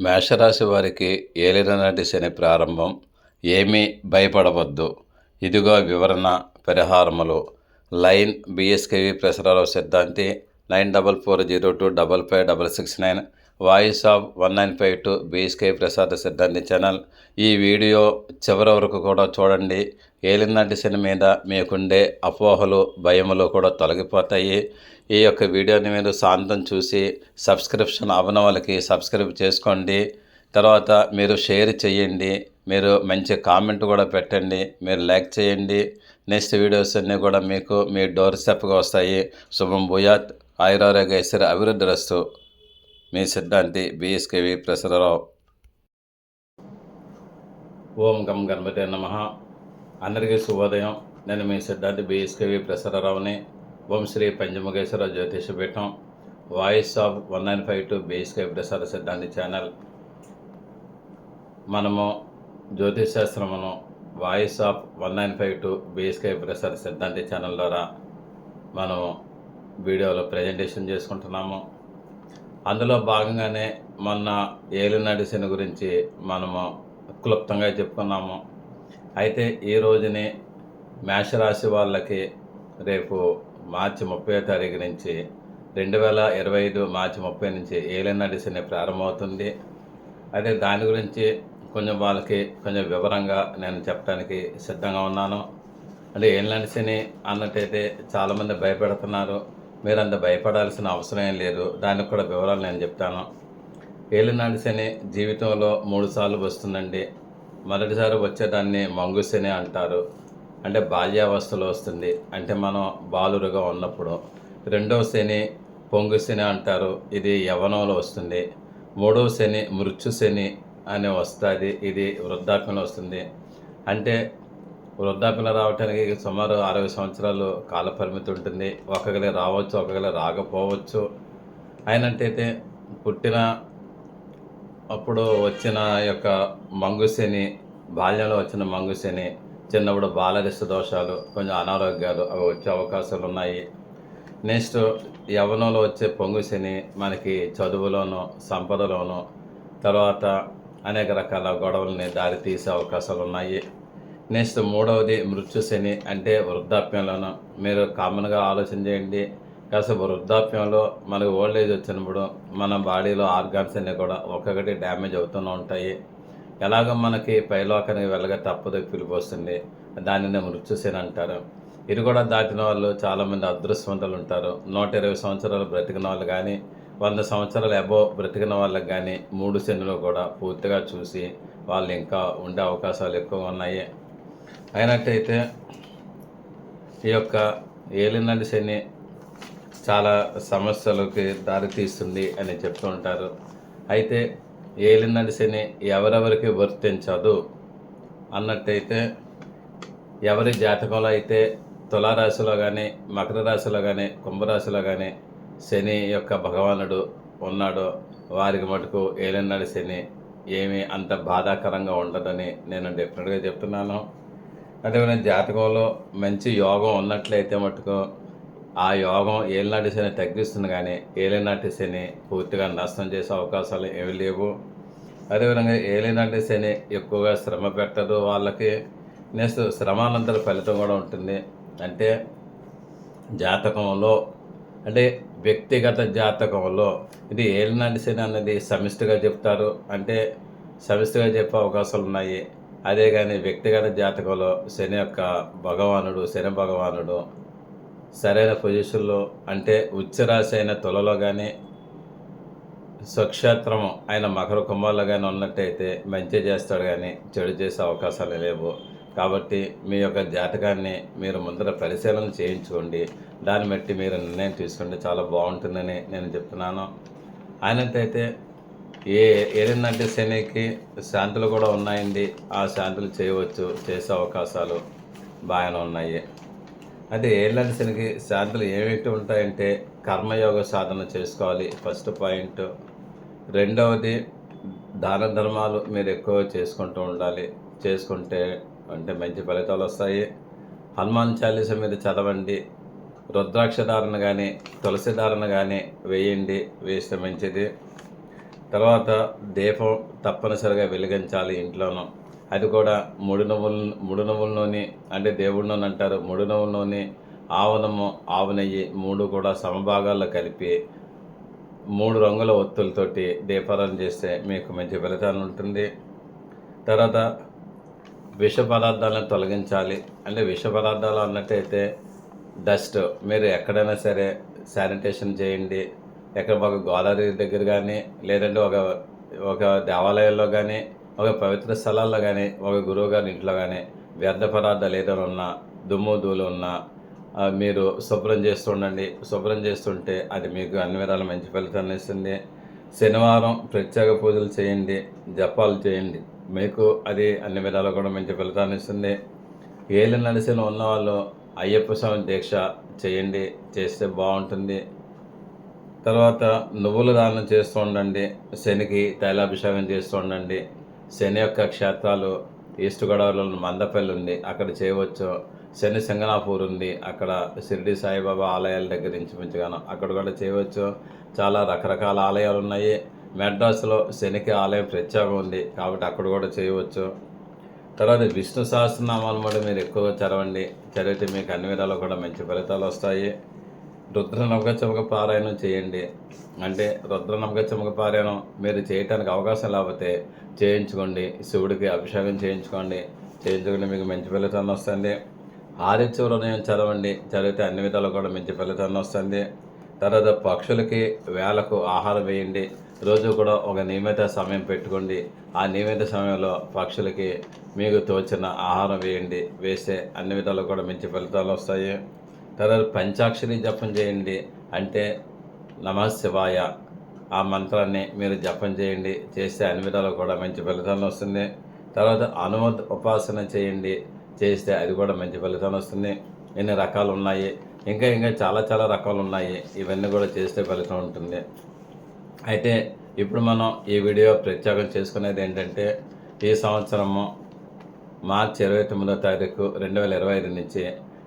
మేషరాశి వారికి ఏలిననాటి శని ప్రారంభం. ఏమీ భయపడవద్దు. ఇదిగో వివరణ పరిహారములు. Line BSKV ప్రసరాల Siddhanti nine double four zero two double five double six nine voice of one nine five two BSK Prasad Siddhanti channel ఈ వీడియో చివరి వరకు కూడా చూడండి. ఏలినాటి శని మీద మీకుండే అపోహలు భయములు కూడా తొలగిపోతాయి. ఈ యొక్క వీడియోని మీరు శాంతం చూసి సబ్స్క్రిప్షన్ అవ్వని వాళ్ళకి సబ్స్క్రైబ్ చేసుకోండి. తర్వాత మీరు షేర్ చేయండి. మీరు మంచి కామెంట్ కూడా పెట్టండి. మీరు లైక్ చేయండి. నెక్స్ట్ వీడియోస్ అన్నీ కూడా మీకు మీ డోర్ స్టెప్గా వస్తాయి. శుభం భూయాత్. ఆయురారోగ్య ఐశ్వర్య అభివృద్ధి రస్తు. మీ సిద్ధాంతి బిఎస్కేవి ప్రసరరావు. ఓం గం గణపతి నమ. అందరికీ శుభోదయం. నేను మీ సిద్ధాంతి BSKV ప్రసరరావుని. Om Shri Panchamukheshwara Jyotisha Peetham voice of one nine five two BSK ప్రసార సిద్ధాంతి ఛానల్. మనము జ్యోతిష్ శాస్త్రమును voice of one nine five two BSK ప్రసార సిద్ధాంతి ఛానల్ ద్వారా మనము వీడియోలో ప్రజెంటేషన్ చేసుకుంటున్నాము. అందులో భాగంగానే మొన్న ఏలినాటి శని గురించి మనము క్లుప్తంగా చెప్పుకున్నాము. అయితే ఈ రోజుని మేషరాశి వాళ్ళకి రేపు మార్చి ముప్పై తారీఖు నుంచి రెండు వేల ఇరవై ఐదు మార్చి ముప్పై నుంచి ఏలినాటి శని ప్రారంభమవుతుంది. అయితే దాని గురించి కొంచెం వాళ్ళకి కొంచెం వివరంగా నేను చెప్పడానికి సిద్ధంగా ఉన్నాను. అంటే ఏలినాటి శని అన్నట్టయితే చాలామంది భయపెడుతున్నారు. మీరు అంత భయపడాల్సిన అవసరం ఏం లేదు. దానికి కూడా వివరాలు నేను చెప్తాను. ఏలినాటి శని జీవితంలో మూడు సార్లు వస్తుందండి. మొదటిసారి వచ్చేదాన్ని మంగు శని అంటారు. అంటే బాల్యావస్థలో వస్తుంది. అంటే మనం బాలురుగా ఉన్నప్పుడు రెండవ శని పొంగు శని అంటారు. ఇది యవనంలో వస్తుంది. మూడవ శని మృత్యు శని అని వస్తుంది. ఇది వృద్ధాప్యంలో వస్తుంది. అంటే వృద్ధాప్యంలో రావడానికి సుమారు అరవై సంవత్సరాలు కాల పరిమితి ఉంటుంది. ఒకగలి రావచ్చు ఒకగలి రాకపోవచ్చు. అయినట్టయితే పుట్టిన అప్పుడు వచ్చిన యొక్క మంగుశని బాల్యంలో వచ్చిన మంగుశని చిన్నప్పుడు బాలరిష్ట దోషాలు కొంచెం అనారోగ్యాలు అవి వచ్చే అవకాశాలు ఉన్నాయి. నెక్స్ట్ యవనంలో వచ్చే పొంగుశని మనకి చదువులోను సంపదలోను తర్వాత అనేక రకాల గొడవలని దారి తీసే అవకాశాలు ఉన్నాయి. నెక్స్ట్ మూడవది మృత్యుశని అంటే వృద్ధాప్యంలోను. మీరు కామన్గా ఆలోచన చేయండి. కాస్త వృద్ధాప్యంలో మనకు ఓల్డ్ ఏజ్ వచ్చినప్పుడు మన బాడీలో ఆర్గాన్స్ అన్నీ కూడా ఒక్కొక్కటి డ్యామేజ్ అవుతూనే ఉంటాయి. ఎలాగో మనకి పైలోకానికి వెళ్ళగా తప్పదు పిలుపు వస్తుంది. దానిని మృత్యుశని అంటారు. ఇది కూడా దాటిన వాళ్ళు చాలామంది అదృష్టవంతులు ఉంటారు. నూట ఇరవై సంవత్సరాలు బ్రతికిన వాళ్ళు కానీ వంద సంవత్సరాలు అబో బ్రతికిన వాళ్ళకి కానీ మూడు శనులు కూడా పూర్తిగా చూసి వాళ్ళు ఇంకా ఉండే అవకాశాలు ఎక్కువ ఉన్నాయి. అయినట్టయితే ఈ యొక్క ఏలినాటి శని చాలా సమస్యలకి దారితీస్తుంది అని చెప్తూ ఉంటారు. అయితే ఏలినాటి శని ఎవరెవరికి వర్తించదు అన్నట్టయితే ఎవరి జాతకంలో అయితే తులారాశిలో కానీ మకర రాశిలో కానీ కుంభరాశిలో కానీ శని యొక్క భగవానుడు ఉన్నాడో వారికి మటుకు ఏలినాడు శని ఏమీ అంత బాధాకరంగా ఉండదని నేను డెఫినెట్గా చెప్తున్నాను. అదేవిధంగా జాతకంలో మంచి యోగం ఉన్నట్లయితే మటుకు ఆ యోగం ఏలినాటి శని తగ్గిస్తుంది కానీ ఏలినాటి శని పూర్తిగా నష్టం చేసే అవకాశాలు ఏమి లేవు. అదేవిధంగా ఏలినాటి శని ఎక్కువగా శ్రమ పెట్టదు వాళ్ళకి. నెక్స్ట్ శ్రమానంతర ఫలితం కూడా ఉంటుంది. అంటే జాతకంలో అంటే వ్యక్తిగత జాతకంలో ఇది ఏలినాటి శని అన్నది సమిష్టిగా చెప్తారు. అంటే సమిష్టిగా చెప్పే అవకాశాలు ఉన్నాయి. అదే కానీ వ్యక్తిగత జాతకంలో శని యొక్క భగవానుడు శని భగవానుడు సరైన పొజిషన్లో అంటే ఉచ్చరాశి అయిన తులలో కానీ స్వక్షేత్రము ఆయన మకర కుంభాల్లో కానీ ఉన్నట్టయితే మంచి చేస్తాడు కానీ చెడు చేసే అవకాశాలు లేవు. కాబట్టి మీ యొక్క జాతకాన్ని మీరు ముందర పరిశీలన చేయించుకోండి. దాన్ని బట్టి మీరు నిర్ణయం తీసుకుంటే చాలా బాగుంటుందని నేను చెప్తున్నాను. ఆయనకైతే ఏ ఏరిందంటే శనికి శాంతులు కూడా ఉన్నాయండి. ఆ శాంతులు చేయవచ్చు చేసే అవకాశాలు బాగానే ఉన్నాయి. అదే ఏళ్ళంటే శనికి శాంతులు ఏమిటి ఉంటాయంటే కర్మయోగ సాధన చేసుకోవాలి ఫస్ట్ పాయింట్. రెండవది దాన ధర్మాలు మీరు ఎక్కువ చేసుకుంటూ ఉండాలి. చేసుకుంటే అంటే మంచి ఫలితాలు వస్తాయి. హనుమాన్ చాలీస మీరు చదవండి. రుద్రాక్ష ధారణ కానీ తులసి ధారణ కానీ వేయండి వేస్తే మంచిది. తర్వాత దీపం తప్పనిసరిగా వెలిగించాలి ఇంట్లోనూ. అది కూడా ముడి నువ్వుల ముడి అంటే దేవుడి నూనె అంటారు. ముడి ఆవనము ఆవు నెయ్యి మూడు కూడా సమభాగాల్లో కలిపి మూడు రంగుల ఒత్తులతోటి దీపారాధన చేస్తే మీకు మంచి ఫలితాలు ఉంటుంది. తర్వాత విష పదార్థాలను తొలగించాలి. అంటే విష పదార్థాలు అన్నట్టయితే డస్ట్ మీరు ఎక్కడైనా సరే శానిటేషన్ చేయండి. ఎక్కడ ఒక గోదావరి దగ్గర కానీ లేదంటే ఒక ఒక దేవాలయాల్లో కానీ ఒక పవిత్ర స్థలాల్లో కానీ ఒక గురువు గారి ఇంట్లో కానీ వ్యర్థ పదార్థాలు ఏదైనా ఉన్నా దుమ్ము ధూళి ఉన్నా మీరు శుభ్రం చేస్తుండండి శుభ్రం చేస్తుంటే అది మీకు అన్ని విధాల మంచి ఫలితాన్ని ఇస్తుంది. శనివారం ప్రత్యేక పూజలు చేయండి జపాలు చేయండి. మీకు అది అన్ని విధాలు కూడా మంచి ఫలితాన్ని ఇస్తుంది. ఏళ్ళు నడిసిన ఉన్నవాళ్ళు అయ్యప్ప స్వామి దీక్ష చేయండి చేస్తే బాగుంటుంది. తర్వాత నువ్వుల దానం చేస్తూ ఉండండి శనికి తైలాభిషేకం చేస్తూ ఉండండి శని యొక్క క్షేత్రాలు ఈస్ట్ గోదావరిలో మందపల్లి ఉంది అక్కడ చేయవచ్చు. శని సింగనాపూర్ ఉంది అక్కడ షిరిడి సాయిబాబా ఆలయాల దగ్గర ఇంచుమించుగాను అక్కడ కూడా చేయవచ్చు. చాలా రకరకాల ఆలయాలు ఉన్నాయి. మెడ్రాస్లో శనికి ఆలయం ప్రత్యేకం ఉంది కాబట్టి అక్కడ కూడా చేయవచ్చు. తర్వాత విష్ణు సహస్రనామాలు కూడా మీరు ఎక్కువగా చదవండి. చదివితే మీకు అన్ని విధాలు కూడా మంచి ఫలితాలు వస్తాయి. రుద్ర నవక పారాయణం చేయండి. అంటే రుద్ర నవక పారాయణం మీరు చేయటానికి అవకాశం లేకపోతే చేయించుకోండి. శివుడికి అభిషేకం చేయించుకోండి. చేయించుకుంటే మీకు మంచి ఫలితాన్ని వస్తుంది. ఆదిత్య హృదయం చదవండి. చదివితే అన్ని విధాలు కూడా మంచి ఫలితాన్ని వస్తుంది. తర్వాత పక్షులకి వేలకు ఆహారం వేయండి. రోజు కూడా ఒక నియమిత సమయం పెట్టుకోండి. ఆ నియమిత సమయంలో పక్షులకి మీకు తోచిన ఆహారం వేయండి. వేస్తే అన్ని విధాలు కూడా మంచి ఫలితాలు వస్తాయి. తర్వాత పంచాక్షరి జపం చేయండి అంటే నమ శివాయ. ఆ మంత్రాన్ని మీరు జపం చేయండి. చేస్తే అన్ని విధాలు కూడా మంచి ఫలితాలు వస్తుంది తర్వాత అనుమతి ఉపాసన చేయండి. చేస్తే అది కూడా మంచి ఫలితాలు వస్తుంది ఎన్ని రకాలు ఉన్నాయి? ఇంకా ఇంకా చాలా చాలా రకాలు ఉన్నాయి. ఇవన్నీ కూడా చేస్తే ఫలితం ఉంటుంది. అయితే ఇప్పుడు మనం ఈ వీడియో ప్రత్యేకం చేసుకునేది ఏంటంటే ఈ సంవత్సరము మార్చి ఇరవై తొమ్మిదో తారీఖు రెండు వేల ఇరవై ఐదు నుంచి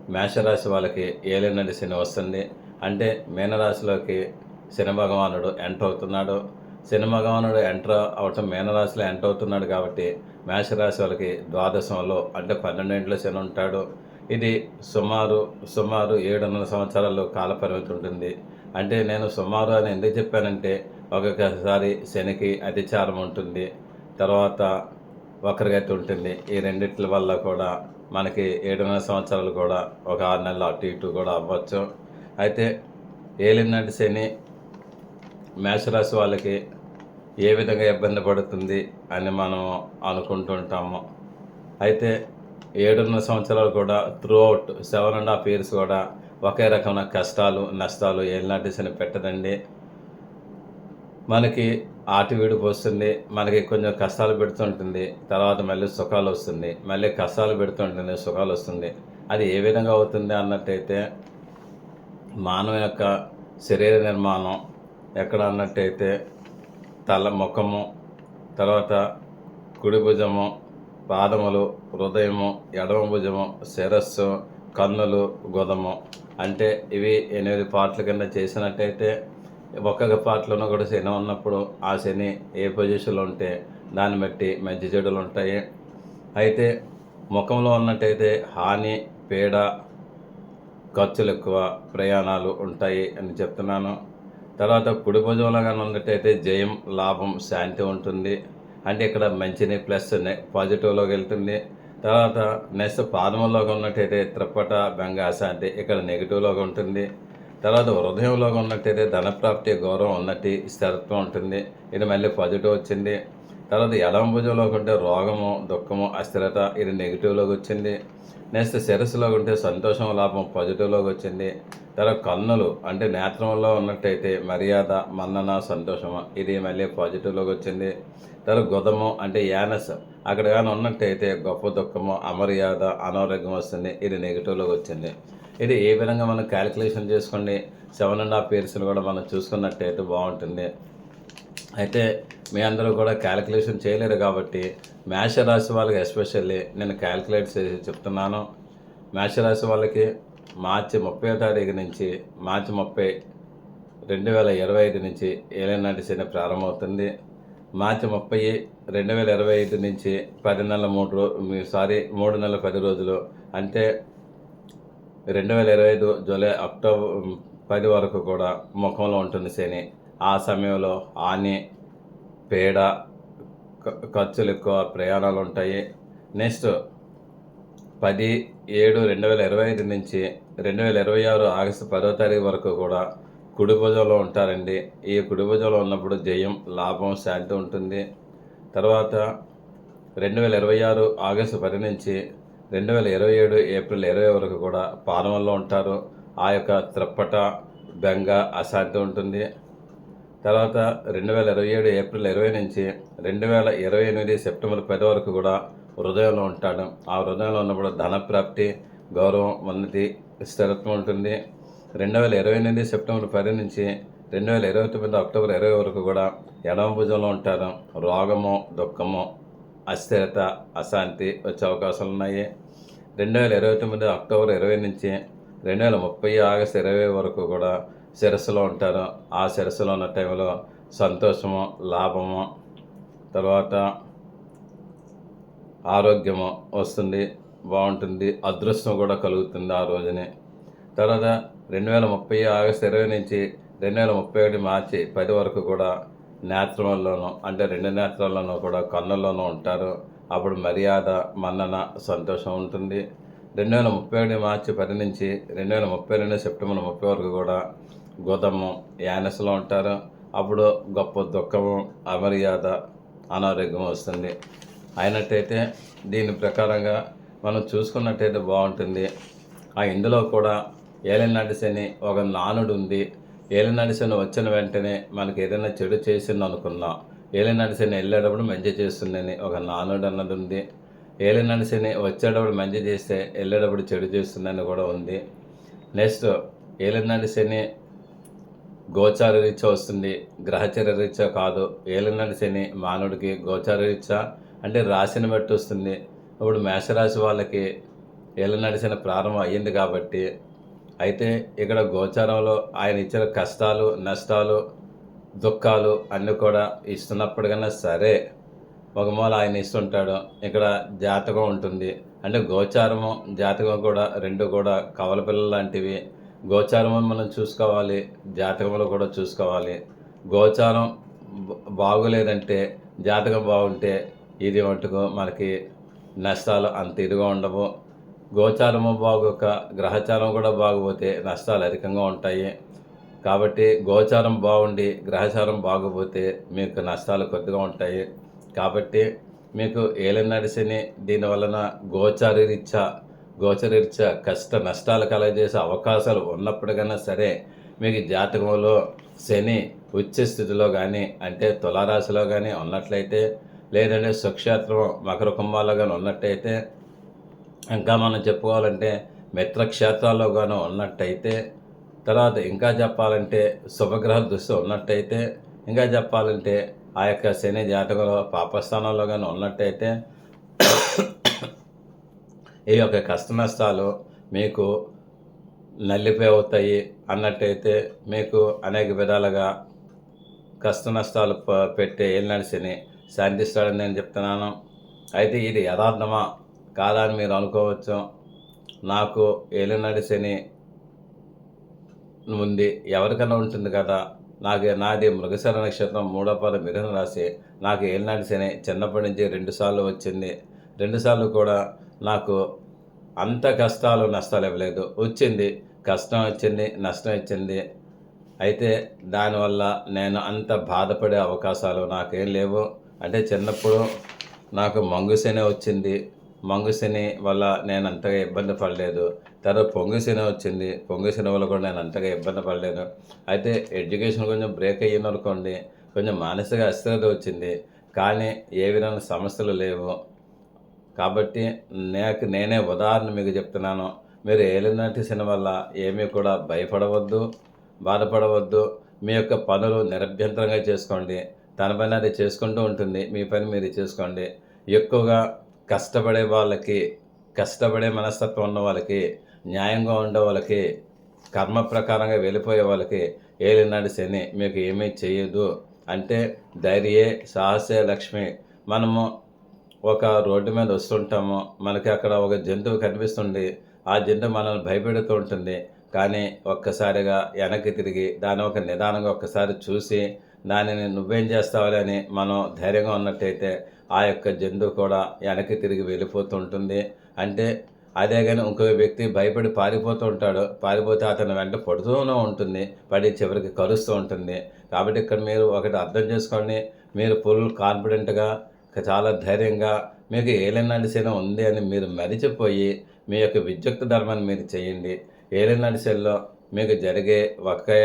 మేషరాశి వాళ్ళకి ఏలినటి శని వస్తుంది. అంటే మీనరాశిలోకి శని భగవానుడు ఎంటర్ అవుతున్నాడు. శని భగవానుడు ఎంటర్ అవటం మీనరాశిలో ఎంటర్ అవుతున్నాడు కాబట్టి మేషరాశి వాళ్ళకి ద్వాదశంలో అంటే పన్నెండింటిలో శని ఉంటాడు. ఇది సుమారు సుమారు ఏడున్నర సంవత్సరాలు కాల పరిమితి ఉంటుంది. అంటే నేను సుమారు అని ఎందుకు చెప్పానంటే ఒక్కొక్కసారి శనికి అతిచారం ఉంటుంది. తర్వాత వక్రగతి ఉంటుంది. ఈ రెండిట్ల వల్ల కూడా మనకి ఏడున్నర సంవత్సరాలు కూడా ఒక ఆరు నెలలు అటు ఇటు కూడా అవ్వచ్చు. అయితే ఏలినాటి శని మేషరాశి వాళ్ళకి ఏ విధంగా ఇబ్బంది పడుతుంది అని మనం అనుకుంటుంటాము అయితే ఏడున్నర సంవత్సరాలు కూడా throughout seven and half years కూడా ఒకే రకమైన కష్టాలు నష్టాలు ఏలినాటి శని పెట్టదండి. మనకి ఆటి వస్తుంది మనకి కొంచెం కష్టాలు పెడుతుంటుంది తర్వాత మళ్ళీ సుఖాలు వస్తుంది మళ్ళీ కష్టాలు పెడుతుంటుంది సుఖాలు వస్తుంది. అది ఏ విధంగా అవుతుంది అన్నట్టయితే మానవ యొక్క శరీర నిర్మాణం ఎక్కడ అన్నట్టయితే తల ముఖము తర్వాత కుడి భుజము పాదములు హృదయము ఎడమ భుజము శిరస్సు కన్నులు గుదము అంటే ఇవి ఎనిమిది పార్ట్ల కింద చేసినట్టయితే ఒక్కొక్క పార్ట్లోనూ కూడా శని ఉన్నప్పుడు ఆ శని ఏ పొజిషన్లో ఉంటే దాన్ని బట్టి మంచి చెడులు ఉంటాయి. అయితే ముఖంలో ఉన్నట్టయితే హాని పీడ ఖర్చులు ఎక్కువ ప్రయాణాలు ఉంటాయి అని చెప్తున్నాను. తర్వాత కుడి భుజంలో కానీ ఉన్నట్టయితే జయం లాభం శాంతి ఉంటుంది. అంటే ఇక్కడ మంచిని ప్లస్ పాజిటివ్లోకి వెళ్తుంది. తర్వాత నెక్స్ట్ పాదములోకి ఉన్నట్టయితే త్రిప్పట బెంగ అశాంతి ఇక్కడ నెగిటివ్లోకి ఉంటుంది. తర్వాత హృదయంలో ఉన్నట్టయితే ధనప్రాప్తి గౌరవం ఉన్నట్టు స్థిరత్వం ఉంటుంది. ఇది మళ్ళీ పాజిటివ్ వచ్చింది. తర్వాత ఎడమ భుజంలో ఉంటే రోగము దుఃఖము అస్థిరత ఇది నెగిటివ్లోకి వచ్చింది. నెక్స్ట్ శిరస్సులోకి ఉంటే సంతోషం లాభం పాజిటివ్లోకి వచ్చింది. తర్వాత కన్నులు అంటే నేత్రంలో ఉన్నట్టయితే మర్యాద మన్నన సంతోషము ఇది మళ్ళీ పాజిటివ్లోకి వచ్చింది. తర్వాత గుదము అంటే యానస్ అక్కడ కానీ ఉన్నట్టయితే గొప్ప దుఃఖము అమర్యాద అనారోగ్యం వస్తుంది. ఇది నెగిటివ్లోకి వచ్చింది. ఇది ఏ విధంగా మనం క్యాలిక్యులేషన్ చేసుకుని సెవెన్ అండ్ హాఫ్ ఇయర్స్ని కూడా మనం చూసుకున్నట్టయితే బాగుంటుంది. అయితే మీ అందరూ కూడా క్యాలిక్యులేషన్ చేయలేరు కాబట్టి మేషరాశి వాళ్ళకి ఎస్పెషల్లీ నేను క్యాలిక్యులేట్ చేసి చెప్తున్నాను. మేషరాశి వాళ్ళకి మార్చి ముప్పై తారీఖు నుంచి మార్చి ముప్పై రెండు వేల ఇరవై ఐదు నుంచి ఏలినాటి శని ప్రారంభమవుతుంది. మార్చి ముప్పై రెండు వేల ఇరవై ఐదు నుంచి పది నెలల మూడు రో సారీ మూడు నెలల పది రోజులు. అంటే రెండు వేల ఇరవై ఐదు జూలై అక్టోబర్ పది వరకు కూడా ముఖంలో ఉంటుంది శని. ఆ సమయంలో హాని పేడ ఖ- ఖర్చులు ఎక్కువ ప్రయాణాలు ఉంటాయి. నెక్స్ట్ పది ఏడు రెండు వేల ఇరవై ఐదు నుంచి రెండు వేల ఇరవై ఆరు ఆగస్టు పదో తారీఖు వరకు కూడా కుడిభుజంలో ఉంటారండి. ఈ కుడిభుజంలో ఉన్నప్పుడు జయం లాభం శాంతి ఉంటుంది. తర్వాత రెండు వేల ఇరవై ఆరు ఆగస్టు పది నుంచి రెండు వేల ఇరవై ఏడు ఏప్రిల్ ఇరవై వరకు కూడా పాలనలో ఉంటారు. ఆ యొక్క త్రిప్పట బెంగ అశాంతి ఉంటుంది. తర్వాత రెండు వేల ఇరవై ఏడు ఏప్రిల్ ఇరవై నుంచి రెండు వేల ఇరవై ఎనిమిది సెప్టెంబర్ పది వరకు కూడా హృదయంలో ఉంటాడు. ఆ హృదయంలో ఉన్నప్పుడు ధనప్రాప్తి గౌరవం ఉన్నతి స్థిరత్వం ఉంటుంది. రెండు వేల ఇరవై ఎనిమిది సెప్టెంబర్ పది నుంచి రెండు వేల ఇరవై తొమ్మిది అక్టోబర్ ఇరవై వరకు కూడా ఎడమ భుజంలో ఉంటారు. రోగము దుఃఖము అస్థిరత అశాంతి వచ్చే అవకాశాలు ఉన్నాయి. రెండు వేల ఇరవై తొమ్మిది అక్టోబర్ ఇరవై నుంచి రెండు వేల ముప్పై ఆగస్టు ఇరవై వరకు కూడా శిరస్సులో ఉంటారు. ఆ శిరస్సులో ఉన్న టైంలో సంతోషము లాభము తర్వాత ఆరోగ్యము వస్తుంది బాగుంటుంది అదృష్టం కూడా కలుగుతుంది ఆ రోజుని. తర్వాత రెండు వేల ముప్పై ఆగస్టు ఇరవై నుంచి రెండు వేల ముప్పై ఒకటి మార్చి పది వరకు కూడా నేత్రంలోనూ అంటే రెండు నేత్రాల్లోనూ కూడా కన్నుల్లోనూ ఉంటారు. అప్పుడు మర్యాద మన్నన సంతోషం ఉంటుంది. రెండు వేల ముప్పై ఒకటి మార్చి పది నుంచి రెండు వేల ముప్పై రెండు సెప్టెంబర్ ముప్పై వరకు కూడా గోధము యానస్లో ఉంటారు. అప్పుడు గొప్ప దుఃఖము అమర్యాద అనారోగ్యం వస్తుంది. అయినట్టయితే దీని ప్రకారంగా మనం చూసుకున్నట్టయితే బాగుంటుంది. ఆ ఇందులో కూడా ఏలినాటి శని ఒక నానుడు ఉంది ఏలినాటి వచ్చిన వెంటనే మనకి ఏదైనా చెడు చేసింది అనుకున్నా ఏలినాటి వెళ్ళేటప్పుడు మంచి చేస్తుందని ఒక నానుడు అన్నది ఉంది ఏలినాటి వచ్చేటప్పుడు మంచి చేస్తే వెళ్ళేటప్పుడు చెడు చేస్తుందని కూడా ఉంది. నెక్స్ట్ ఏలినాటి గోచార రీత్యా వస్తుంది. గ్రహచర్య రీత్యా కాదు. ఏలినాటి మానవుడికి గోచార రీత్యా అంటే రాశిని బట్టి వస్తుంది. ఇప్పుడు మేషరాశి వాళ్ళకి ఏలనడిసిన ప్రారంభం అయ్యింది కాబట్టి అయితే ఇక్కడ గోచారంలో ఆయన ఇచ్చిన కష్టాలు నష్టాలు దుఃఖాలు అన్నీ కూడా ఇస్తున్నప్పటికన్నా సరే ఒక మూల ఆయన ఇస్తుంటాడు. ఇక్కడ జాతకం ఉంటుంది. అంటే గోచారము జాతకం కూడా రెండు కూడా కవల పిల్లలు లాంటివి. గోచారము మనం చూసుకోవాలి జాతకంలో కూడా చూసుకోవాలి. గోచారం బాగోలేదంటే జాతకం బాగుంటే ఇది మటుకు మనకి నష్టాలు అంత ఇదిగా ఉండవు. గోచారము బాగోక గ్రహచారం కూడా బాగోపోతే నష్టాలు అధికంగా ఉంటాయి. కాబట్టి గోచారం బాగుండి గ్రహచారం బాగోపోతే మీకు నష్టాలు కొద్దిగా ఉంటాయి. కాబట్టి మీకు ఏలినాటి శని దీని వలన గోచారరీత్యా గోచరీత్యా కష్ట నష్టాలు కలగజేసే అవకాశాలు ఉన్నప్పటికైనా సరే మీకు జాతకంలో శని ఉచ్చ స్థితిలో కానీ అంటే తులారాశిలో కానీ ఉన్నట్లయితే లేదంటే సుక్షేత్రం మకర కుంభాల్లో కానీ ఉన్నట్టయితే ఇంకా మనం చెప్పుకోవాలంటే మిత్రక్షేత్రాల్లో కానీ ఉన్నట్టయితే తర్వాత ఇంకా చెప్పాలంటే శుభగ్రహ దృష్టి ఉన్నట్టయితే ఇంకా చెప్పాలంటే ఆ యొక్క శని జాతకంలో పాపస్థానంలో కానీ ఉన్నట్టయితే ఈ యొక్క కష్ట నష్టాలు మీకు నల్లిపోయి అవుతాయి అన్నట్టయితే మీకు అనేక విధాలుగా కష్ట నష్టాలు పెట్టే ఏలినాడు శని శాంతిస్తాడని నేను చెప్తున్నాను. అయితే ఇది యథార్థమా? కాదా అని మీరు అనుకోవచ్చు నాకు ఏలినాడు శని ఉంది ఎవరికైనా ఉంటుంది కదా నాకు నాది మృగశర నక్షత్రం మూడో పద మిథున రాశి నాకు ఏలినాటి శని చిన్నప్పటి నుంచి రెండుసార్లు వచ్చింది. రెండుసార్లు కూడా నాకు అంత కష్టాలు నష్టాలు ఇవ్వలేదు. వచ్చింది కష్టం వచ్చింది నష్టం వచ్చింది. అయితే దానివల్ల నేను అంత బాధపడే అవకాశాలు నాకేం లేవు. అంటే చిన్నప్పుడు నాకు మంగుశనే వచ్చింది. మంగుశని వల్ల నేను అంతగా ఇబ్బంది పడలేదు. తర్వాత పొంగుశని వచ్చింది. పొంగుశని వల్ల కూడా నేను అంతగా ఇబ్బంది పడలేదు. అయితే ఎడ్యుకేషన్ కొంచెం బ్రేక్ అయ్యింది అనుకోండి కొంచెం మానసిక అస్థిరత వచ్చింది. కానీ ఏ విధమైన సమస్యలు లేవు. కాబట్టి నాకు నేనే ఉదాహరణ మీకు చెప్తున్నాను. మీరు ఏలినాటి శని వల్ల ఏమీ కూడా భయపడవద్దు బాధపడవద్దు. మీ యొక్క పనులు నిరభ్యంతరంగా చేసుకోండి. తన పని అది చేసుకుంటూ ఉంటుంది. మీ పని మీరు చేసుకోండి. ఎక్కువగా కష్టపడే వాళ్ళకి కష్టపడే మనస్తత్వం ఉన్న వాళ్ళకి న్యాయంగా ఉండే వాళ్ళకి కర్మ ప్రకారంగా వెళ్ళిపోయే వాళ్ళకి ఏలినాడు శని మీకు ఏమీ చేయదు. అంటే ధైర్యే సాహసే లక్ష్మి. మనము ఒక రోడ్డు మీద వస్తుంటాము. మనకి అక్కడ ఒక జంతువు కనిపిస్తుంది. ఆ జంతువు మనల్ని భయపెడుతూ ఉంటుంది. కానీ ఒక్కసారిగా వెనక్కి తిరిగి దాని ఒక నిదానంగా ఒక్కసారి చూసి దానిని నువ్వేం చేస్తావులే అని మనం ధైర్యంగా ఉన్నట్టయితే ఆ యొక్క జంతువు కూడా వెనక్కి తిరిగి వెళ్ళిపోతూ ఉంటుంది అంటే అదే కానీ ఇంకో వ్యక్తి భయపడి పారిపోతూ ఉంటాడు. పారిపోతే అతను వెంట పడుతూనే ఉంటుంది. పడి చివరికి కరుస్తూ ఉంటుంది. కాబట్టి ఇక్కడ మీరు ఒకటి అర్థం చేసుకోండి. మీరు ఫుల్ కాన్ఫిడెంట్గా చాలా ధైర్యంగా మీకు ఏలినాటి ఉంది అని మీరు మరిచిపోయి మీ యొక్క విద్యుక్త ధర్మాన్ని మీరు చేయండి. ఏలినాటి మీకు జరిగే ఒకే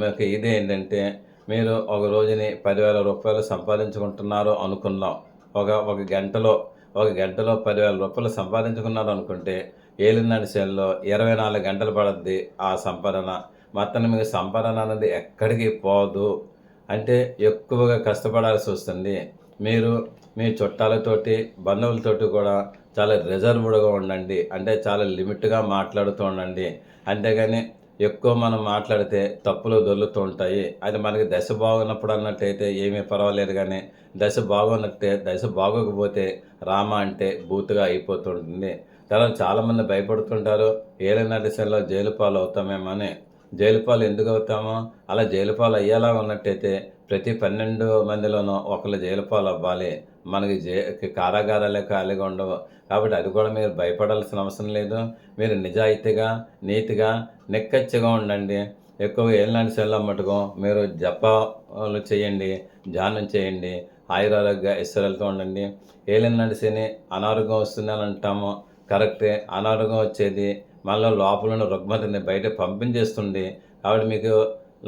మీకు ఇది ఏంటంటే మీరు ఒక రోజుని పదివేల రూపాయలు సంపాదించుకుంటున్నారు అనుకుందాం ఒక ఒక గంటలో ఒక గంటలో పదివేల రూపాయలు సంపాదించుకున్నారు అనుకుంటే ఏలినాటి సెల్లో ఇరవై నాలుగు గంటలు పడుద్ది ఆ సంపాదన. మొత్తం మీకు సంపాదన అనేది ఎక్కడికి పోదు. అంటే ఎక్కువగా కష్టపడాల్సి వస్తుంది. మీరు మీ చుట్టాలతోటి బంధువులతోటి కూడా చాలా రిజర్వ్డ్గా ఉండండి. అంటే చాలా లిమిట్గా మాట్లాడుతూ ఉండండి. అంతేగాని ఎక్కువ మనం మాట్లాడితే తప్పులు దొల్లుతూ ఉంటాయి. అది మనకి దశ బాగున్నప్పుడు అన్నట్టయితే ఏమీ పర్వాలేదు కానీ దశ బాగున్నట్టే దశ బాగోకపోతే రామ అంటే బూతుగా అయిపోతుంటుంది. తర్వాత చాలామంది భయపడుతుంటారు ఏలైన దిశలో జైలు పాలు అవుతామేమో అని. జైలుపాలు ఎందుకు అవుతామో అలా జైలుపాలు అయ్యేలా ఉన్నట్టయితే ప్రతి పన్నెండు మందిలోనూ ఒకళ్ళు జైలుపాలు అవ్వాలి. మనకి జై కారాగారాలే ఖాళీగా ఉండవు. కాబట్టి అది కూడా మీరు భయపడాల్సిన అవసరం లేదు. మీరు నిజాయితీగా నీతిగా నిక్కచ్చిగా ఉండండి. ఎక్కువ ఏళ్ళని సెల్ల మటుకు మీరు జపాలు చేయండి ధ్యానం చేయండి ఆయురారోగ్య ఇస్తరాలతో ఉండండి. ఏలినాడు శని అనారోగ్యం వస్తుందని అంటాము. కరెక్టే అనారోగ్యం వచ్చేది మళ్ళీ లోపల ఉన్న రుగ్మతిని బయట పంపించేస్తుంది కాబట్టి మీకు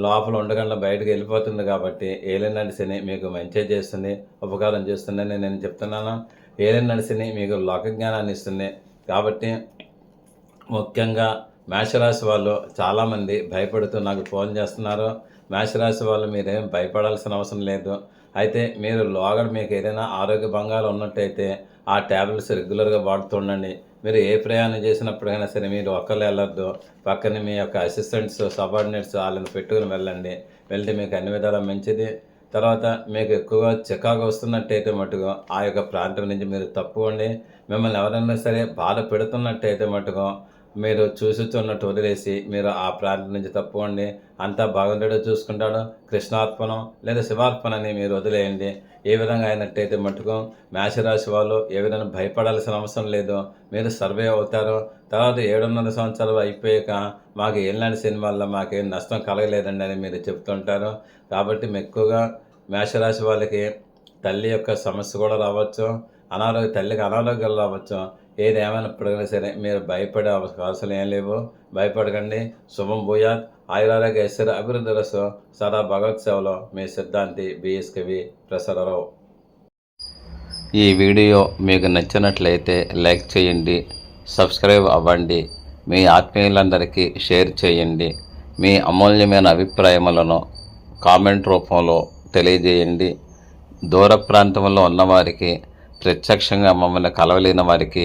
లోపల ఉండకుండా బయటకు వెళ్ళిపోతుంది కాబట్టి ఏలిన నడిసిని మీకు మంచి చేస్తుంది ఉపకారం చేస్తుందని నేను చెప్తున్నాను. ఏలిన నడిసిని మీకు లోక జ్ఞానాన్ని ఇస్తుంది. కాబట్టి ముఖ్యంగా మేషరాశి వాళ్ళు చాలామంది భయపడుతూ నాకు ఫోన్ చేస్తున్నారు. మేషరాశి వాళ్ళు మీరేం భయపడాల్సిన అవసరం లేదు. అయితే మీరు లోగడ మీకు ఏదైనా ఆరోగ్య భంగాలు ఉన్నట్టయితే ఆ ట్యాబ్లెట్స్ రెగ్యులర్గా వాడుతుండండి మీరు ఏ ప్రయాణం చేసినప్పుడైనా సరే మీరు ఒక్కరు వెళ్ళొద్దు. పక్కన మీ యొక్క అసిస్టెంట్స్ సబార్డినేట్స్ వాళ్ళని పెట్టుకుని వెళ్ళండి. వెళ్తే మీకు అన్ని విధాలా మంచిది. తర్వాత మీకు ఎక్కువగా చికాకు వస్తున్నట్టయితే మటుకు ఆ యొక్క ప్రాంతం నుంచి మీరు తప్పుకోండి. మిమ్మల్ని ఎవరైనా సరే బాధ పెడుతున్నట్టయితే మటుకు మీరు చూసుచున్నట్టు వదిలేసి మీరు ఆ ప్రాంతం నుంచి తప్పుకోండి. అంతా బాగుండేటో చూసుకుంటాడు. కృష్ణార్పణం లేదా శివార్పణని మీరు వదిలేయండి. ఏ విధంగా అయినట్టయితే మటుకు మేషరాశి వాళ్ళు ఏ విధంగా భయపడాల్సిన అవసరం లేదు. మీరు సర్వే అవుతారు. తర్వాత ఏడున్నర సంవత్సరాలు అయిపోయాక మాకు ఏళ్ళని శని వల్ల మాకేం నష్టం కలగలేదండి అని మీరు చెప్తుంటారు. కాబట్టి ఎక్కువగా మేషరాశి వాళ్ళకి తల్లి యొక్క సమస్య కూడా రావచ్చు. అనారోగ్య తల్లికి అనారోగ్యాలు రావచ్చు. ఏది ఏమైనప్పటికైనా సరే మీరు భయపడే అవకాశాలు ఏం లేవు. భయపడకండి. శుభం భూయాత్. ఆయురారోగ్య ఐశ్వర్య అభివృద్ధి రసం సదా భగవత్ సేవలో మీ సిద్ధాంతి బిఎస్ కవి ప్రసరరావు. ఈ వీడియో మీకు నచ్చినట్లయితే లైక్ చేయండి సబ్స్క్రైబ్ అవ్వండి మీ ఆత్మీయులందరికీ షేర్ చేయండి మీ అమూల్యమైన అభిప్రాయములను కామెంట్ రూపంలో తెలియజేయండి. దూర ప్రాంతంలో ఉన్నవారికి ప్రత్యక్షంగా మమ్మల్ని కలవలేని వారికి